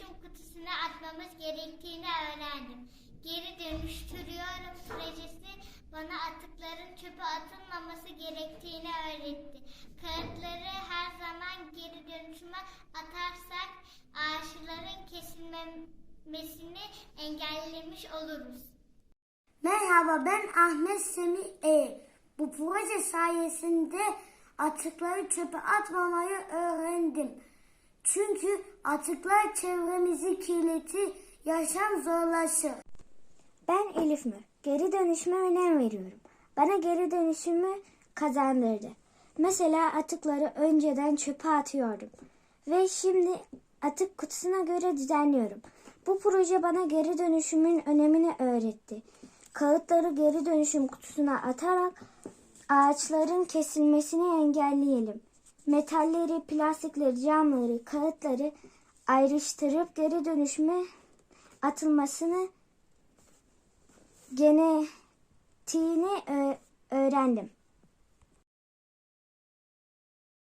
çöp kutusuna atmamız gerektiğini öğrendim. Geri dönüştürüyorum projesi bana atıkların çöpe atılmaması gerektiğini öğretti. Kağıtları her zaman geri dönüşüme atarsak ağaçların kesilmesini engellemiş oluruz. Merhaba ben Ahmet Semih E. Bu proje sayesinde atıkları çöpe atmamayı öğrendim. Çünkü atıklar çevremizi kirletir, yaşam zorlaşır. Ben Elif Nur. Geri dönüşüme önem veriyorum. Bana geri dönüşümü kazandırdı. Mesela atıkları önceden çöpe atıyordum. Ve şimdi atık kutusuna göre düzenliyorum. Bu proje bana geri dönüşümün önemini öğretti. Kağıtları geri dönüşüm kutusuna atarak ağaçların kesilmesini engelleyelim. Metalleri, plastikleri, camları, kağıtları ayrıştırıp geri dönüşüme atılmasını genetiğini öğrendim.